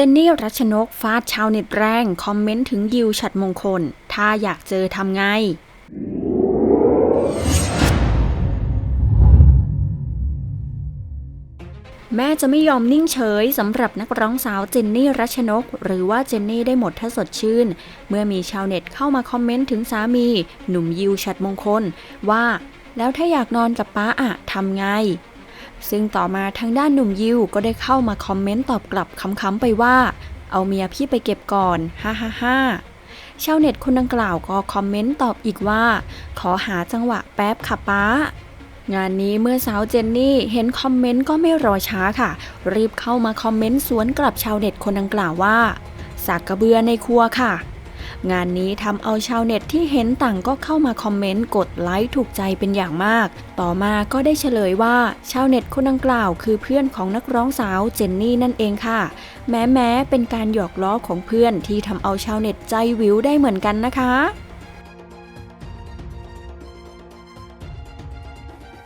จนนี่รัชนกฟาดชาวเน็ตแรง คอมเมนต์ถึงยิวฉัดมงคล ถ้าอยากเจอทำไง แม่จะไม่ยอมนิ่งเฉยสำหรับนักร้องสาวเจนนี่รัชนก หรือว่าเจนนี่ได้หมดถ้าสดชื่น เมื่อมีชาวเน็ตเข้ามาคอมเมนต์ถึงสามี หนุ่มยิวฉัดมงคล ว่า แล้วถ้าอยากนอนกับป้าอะทำไง ซึ่งต่อมาทางด้านหนุ่มยิวก็ได้เข้ามาคอมเมนต์ตอบกลับคำๆไปว่า เอาเมียพี่ไปเก็บก่อน ฮ่าฮ่าฮ่าชาวเน็ตคนดังกล่าวก็คอมเมนต์ตอบอีกว่า ขอหาจังหวะแป๊บค่ะป้างานนี้เมื่อสาวเจนนี่เห็นคอมเมนต์ก็ไม่รอช้าค่ะ รีบเข้ามาคอมเมนต์สวนกลับชาวเน็ตคนดังกล่าวว่าสากกระเบือในครัวค่ะ งานนี้ทำเอาชาวเน็ตที่เห็นต่างก็เข้ามาคอมเมนต์กดไลค์ถูกใจเป็นอย่างมาก ต่อมาก็ได้เฉลยว่าชาวเน็ตคนดังกล่าว คือเพื่อนของนักร้องสาวเจนนี่นั่นเองค่ะ แม้แม้เป็นการหยอกล้อของเพื่อนที่ทำเอาชาวเน็ตใจวิวได้เหมือนกันนะคะ